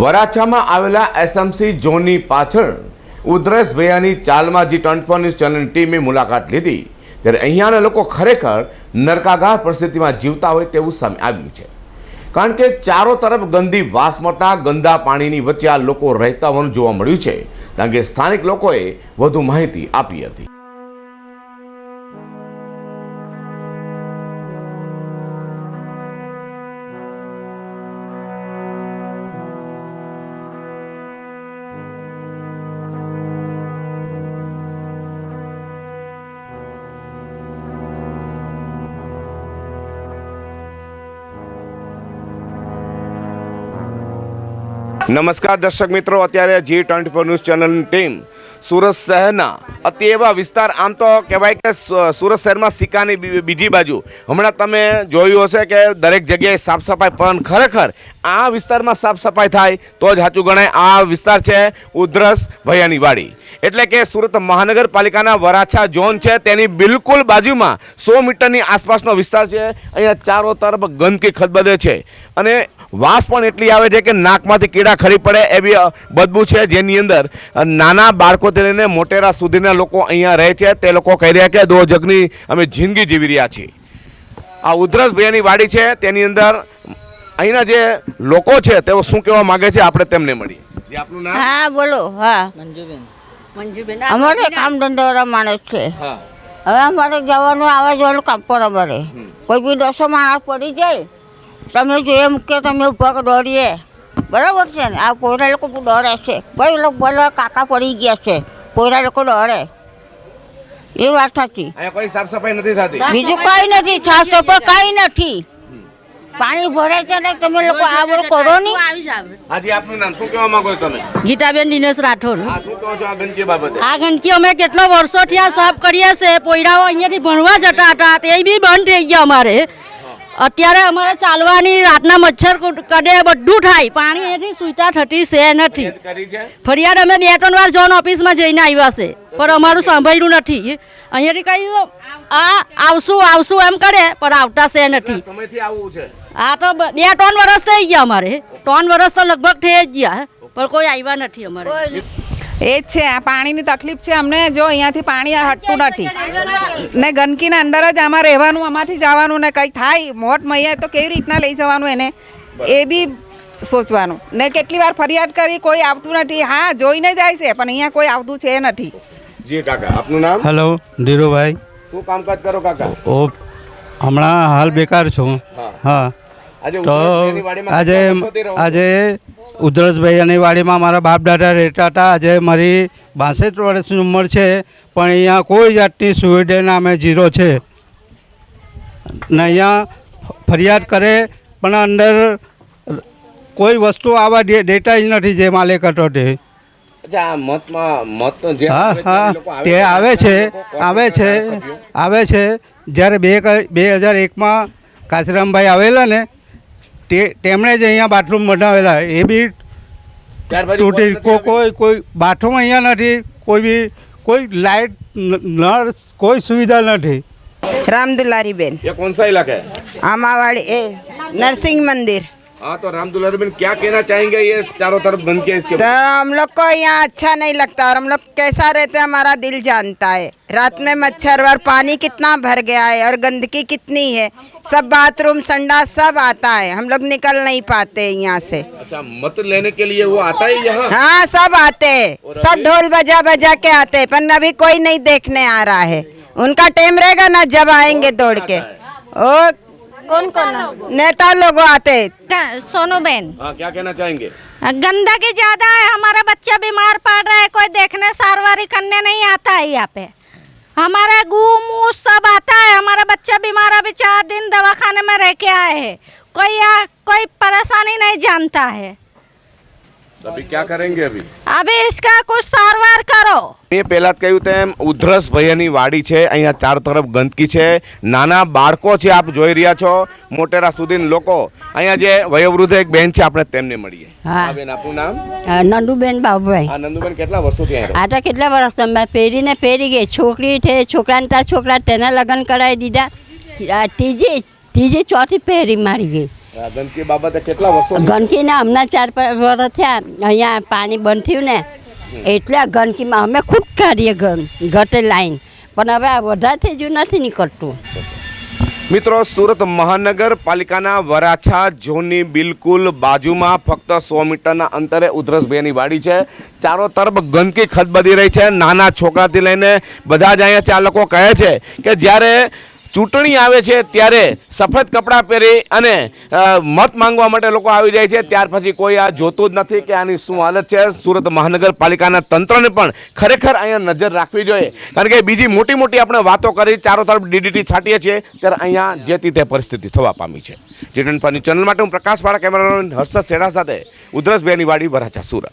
વરાછામાં આવેલા એસએમસી ઝોનની પાછળ ઉધરસ ભૈયાની ચાલમાં જી ટ્વેન્ટી ન્યૂઝ ચેનલની ટીમે મુલાકાત લીધી. ત્યારે અહીંયાના લોકો ખરેખર નરકાગાર પરિસ્થિતિમાં જીવતા હોય તેવું સામે આવ્યું છે. કારણ કે ચારો તરફ ગંદી વાસ મળતા ગંદા પાણીની વચ્ચે આ લોકો રહેતા હોવાનું જોવા મળ્યું છે. કારણ કે સ્થાનિક લોકોએ વધુ માહિતી આપી હતી. નમસ્કાર દર્શક મિત્રો, અત્યારે જી ટ્વેન્ટી ફોર ન્યૂઝ ચેનલની ટીમ સુરત શહેરના અતિ એવા વિસ્તાર, આમ તો કહેવાય કે સુરત શહેરમાં સિક્કાની બીજી બાજુ. હમણાં તમે જોયું હશે કે દરેક જગ્યાએ સાફ સફાઈ, પણ ખરેખર આ વિસ્તારમાં સાફ સફાઈ થાય, તો જ સાચું ગણાય. આ વિસ્તાર છે ઉધરસ ભૈયાની વાડી એટલે કે સુરત મહાનગરપાલિકાના વરાછા ઝોન છે, તેની બિલકુલ બાજુમાં સો મીટરની આસપાસનો વિસ્તાર છે. અહીંયા ચારો તરફ ગંદકી ખદબદે છે. અને વાસ પણ એટલી આવે છે કે નાકમાંથી કીડા ખરી પડે એવી બદબુ છે જેની અંદર. નાના બાળકોથી લઈને મોટેરા સુધીના લોકો અહીંયા રહે છે. તે લોકો કહી રહ્યા કે દો જગની અમે જિંદગી જીવી રહ્યા છીએ. આ ઉધરસ ભૈયાની વાડી છે તેની અંદર અહીંના જે લોકો છે તેઓ શું કહેવા માંગે છે આપણે તેમને મળીએ. જે આપનું નામ? હા બોલો હા. મંજુબેન. અમારે કામ ધંધાવાળા માણસ છે. હા. હવે અમારે જવાનું આવે જવાનું કામ પર અમારે કોઈ બી દસો માણસ પડી જાય તમે જોઈએ કે તમે ઊભા દોડીએ. બરાબર છે ને? આ પોયરા લોકો દોડે છે. ભાઈ લોકો બોલો કાકા પડી ગયા છે. પોયરા લોકો દોડે. એ વાત સાચી. કોઈ સાફ સફાઈ નથી થતી. બીજું કઈ નથી સાફ સફાઈ કઈ નથી. પાણી ભરાય છે ને તમે લોકો આ બધું કરો નહીં. આવી આજે આપનું નામ શું કહેવા માંગો તમે? ગીતાબેન દિનેશ રાઠોડ. આ શું કહો છો આ ગંદકી બાબતે? આ ગંદકી અમે કેટલો વર્ષોથી આ સાફ કરીએ છે પોયરાઓ અહીંયાથી ભણવા જતા હતા. તે બી બંધ થઈ ગયા અમારે. અત્યારે અમારે ચાલવાની રાતના મચ્છર કુટ- કડે બધું થાય. પાણી એથી સુઈતા થતી છે નથી. ફરિયાદ અમે બે ત્રણ વાર ઝોન ઓફિસમાં જઈને આવ્યા છે. પણ અમારું સાંભળ્યું નથી. અહીંયાથી કઈ આ આવશું આવશું એમ કરે પણ આવતા છે નથી. સમયથી આવું છે? આ તો બ- બે ત્રણ વર્ષ થઈ ગયા અમારે. ત્રણ વર્ષ તો લગભગ થઈ જ ગયા. પણ કોઈ આવ્યા નથી અમારે. એ જ છે આ પાણીની તકલીફ છે અમને જો અહીંયાથી પાણી હટતું નથી. ને ગંદકીના અંદર જ આમાં રહેવાનું આમાંથી જવાનું ને કંઈ થાય મોટ મૈયા તો કેવી રીતના લઈ જવાનું એને? એ બી સોચવાનું. ને કેટલી વાર ફરિયાદ કરી કોઈ આવતું નથી. હા જોઈને જાય છે પણ અહીંયા કોઈ આવતું છે નથી. જી કાકા આપનું નામ? હેલો ધીરુભાઈ. શું કામકાજ કરો કાકા? ઓ હમણાં હાલ બેકાર છું. હા. હા. આજે તો આજે? આજે ઉધરસભાઈની વાડીમાં મારા બાપ દાદા રહેતા હતા. આજે મારી બાસઠ વર્ષની ઉંમર છે પણ અહીંયા કોઈ જાતની સુવિધા નામે જીરો છે. ને અહીંયા ફરિયાદ કરે પણ અંદર કોઈ વસ્તુ આવા ડેટા જ નથી જે માલિક હતો તે. હા હા તે આવે છે આવે છે આવે છે. જ્યારે બે બે હજાર એકમાં કાશીરામભાઈ આવેલા ને તે તેમણે જ અહીંયા બાથરૂમ બનાવેલા. એ બી તૂટી કોઈ કોઈ બાથરૂમ અહીંયા નથી કોઈ બી કોઈ લાઇટ નર્સ કોઈ સુવિધા નથી. રામદુલારી બેન કોણ સા ઇલાકા? આમાવાડી એ નરસિંહ મંદિર. हाँ तो रामदुलारी बहन क्या कहना चाहेंगे? ये चारों तरफ़ बंद किया इसके तो हम लोग को यहाँ अच्छा नहीं लगता और हम लोग कैसा रहते हैं हमारा दिल जानता है। रात में मच्छर और पानी कितना भर गया है और गंदगी कितनी है। सब बाथरूम संडा सब आता है। हम लोग निकल नहीं पाते यहाँ से। अच्छा मत लेने के लिए वो आता है यहाँ? हाँ सब आते हैं। सब ढोल बजा बजा के आते हैं पर अभी कोई नहीं देखने आ रहा है। उनका टाइम रहेगा ना जब आएँगे दौड़ के। ओ कौन कौन नेता लोग आते। हैं सोनू बहन हाँ क्या कहना चाहेंगे? गंदगी ज़्यादा है हमारा बच्चा बीमार पड़ रहा है कोई देखने सारवारी करने नहीं आता है यहाँ पे। हमारा गू मुँह सब आता है हमारा बच्चा बीमार अभी चार दिन दवा खाने में रह के आए है। कोई कोई परेशानी नहीं जानता है। अभी क्या करेंगे अभी अभी इसका कुछ सारवार करो એ પહેલા જ કહ્યું તેમ ઉધરસ ભૈયાની વાડી છે અહીંયા ચારો તરફ ગંદકી છે નાના બાળકો છે આપ જોઈ રહ્યા છો મોટેરા સુધીના લોકો અહીંયા જે વયોવૃદ્ધ એક બેન છે આપણે તેમને મળીએ હા. હા બેન આપનું નામ નંદુબેન બાબુભાઈ આ નંદુબેન કેટલા વર્ષોથી અહીંયા રહો? આ તો કેટલા વર્ષ તમે પહેરીને પહેરી ગઈ છોકરી છે છોકરાને ત્યાં છોકરા તેના લગ્ન કરાવી દીધા આ ત્રીજી ત્રીજી ચોથી પહેરી મારી ગઈ આ ગંદકી બાબતે કેટલા વર્ષો ગંદકીના હમણાં ચાર પાંચ વર્ષ થયા. અહીંયા પાણી બંધ થયું ને એટલે આ ગંદકીમાં અમે ખૂબ કાઢીએ ઘટે લાઈન. પણ હવે આ વધારે થઈ જ્યું નથી નીકળતું. મિત્રો સુરત મહાનગરપાલિકાના વરાછા ઝોનની બિલકુલ બાજુમાં ફક્ત સો મીટરના અંતરે ઉધરસભાઈની વાડી છે. ચારો તરફ ગંદકી ખદબદી રહી છે. નાના છોકરાથી લઈને બધા જ અહીંયા ચાલકો કહે છે કે જ્યારે ચૂંટણી આવે છે ત્યારે સફેદ કપડાં પહેરી અને મત માંગવા માટે લોકો આવી જાય છે. ત્યાર પછી કોઈ આ જોતું જ નથી કે આની શું હાલત છે. સુરત મહાનગરપાલિકાના તંત્રને પણ ખરેખર અહીંયા નજર રાખવી જોઈએ. કારણ કે બીજી મોટી મોટી આપણે વાતો કરી, ચારો તરફ ડીડીટી છાંટીએ છીએ, ત્યારે અહીંયા જે તે પરિસ્થિતિ થવા પામી છે. જી ટ્વેન્ટી ચેનલ માટે હું પ્રકાશ વાળા કેમેરામેન હર્ષદ સેડા સાથે ઉધરસભાઈની વાડી વરાછા, સુરત.